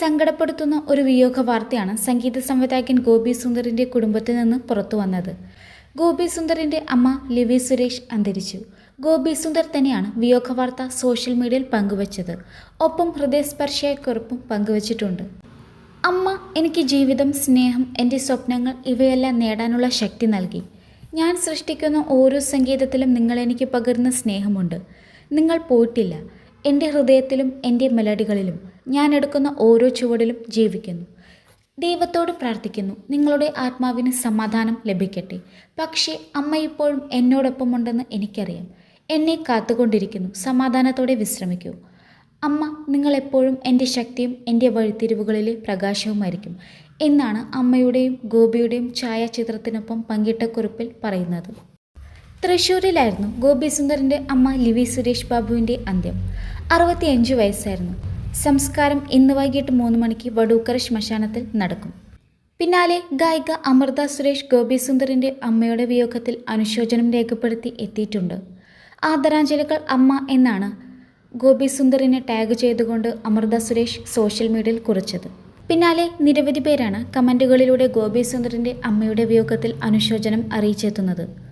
സങ്കടപ്പെടുത്തുന്ന ഒരു വിയോഗ വാർത്തയാണ് സംഗീത സംവിധായകൻ ഗോപി സുന്ദറിന്റെ കുടുംബത്തിൽ നിന്ന് പുറത്തു വന്നത്. ഗോപി സുന്ദറിന്റെ അമ്മ ലിവി സുരേഷ് അന്തരിച്ചു. ഗോപി സുന്ദർ തന്നെയാണ് വിയോഗ വാർത്ത സോഷ്യൽ മീഡിയയിൽ പങ്കുവച്ചത്. ഒപ്പം ഹൃദയസ്പർശിയായ കുറിപ്പും പങ്കുവച്ചിട്ടുണ്ട്. അമ്മ എനിക്ക് ജീവിതം സ്നേഹം എന്റെ സ്വപ്നങ്ങൾ ഇവയെല്ലാം നേടാനുള്ള ശക്തി നൽകി. ഞാൻ സൃഷ്ടിക്കുന്ന ഓരോ സംഗീതത്തിലും നിങ്ങൾ എനിക്ക് പകരുന്ന സ്നേഹമുണ്ട്. നിങ്ങൾ പോയിട്ടില്ല. എന്റെ ഹൃദയത്തിലും എന്റെ മെലഡികളിലും ഞാൻ എടുക്കുന്ന ഓരോ ചുവടിലും ജീവിക്കുന്നു. ദൈവത്തോട് പ്രാർത്ഥിക്കുന്നു നിങ്ങളുടെ ആത്മാവിന് സമാധാനം ലഭിക്കട്ടെ. പക്ഷേ അമ്മ ഇപ്പോഴും എന്നോടൊപ്പമുണ്ടെന്ന് എനിക്കറിയാം. എന്നെ കാത്തുകൊണ്ടിരിക്കുന്നു സമാധാനത്തോടെ വിശ്രമിക്കൂ. അമ്മ നിങ്ങളെപ്പോഴും എന്റെ ശക്തിയും എന്റെ വഴിത്തിരിവുകളിലെ പ്രകാശവുമായിരിക്കും എന്നാണ് അമ്മയുടെയും ഗോപിയുടെയും ഛായാചിത്രത്തിനൊപ്പം പങ്കിട്ട കുറിപ്പിൽ പറയുന്നത്. തൃശ്ശൂരിലായിരുന്നു ഗോപി സുന്ദറിന്റെ അമ്മ ലിവി സുരേഷ് ബാബുവിന്റെ അന്ത്യം. അറുപത്തിയഞ്ച് വയസ്സായിരുന്നു. സംസ്കാരം ഇന്ന് വൈകിട്ട് മൂന്ന് മണിക്ക് വടൂക്കര ശ്മശാനത്തിൽ നടക്കും. പിന്നാലെ ഗായിക അമൃത സുരേഷ് ഗോപി സുന്ദറിന്റെ അമ്മയുടെ വിയോഗത്തിൽ അനുശോചനം രേഖപ്പെടുത്തി എത്തിയിട്ടുണ്ട്. ആദരാഞ്ജലികൾ അമ്മ എന്നാണ് ഗോപി സുന്ദറിനെ ടാഗ് ചെയ്തുകൊണ്ട് അമൃത സുരേഷ് സോഷ്യൽ മീഡിയയിൽ കുറിച്ചത്. പിന്നാലെ നിരവധി പേരാണ് കമന്റുകളിലൂടെ ഗോപി സുന്ദറിന്റെ അമ്മയുടെ വിയോഗത്തിൽ അനുശോചനം അറിയിച്ചെത്തുന്നത്.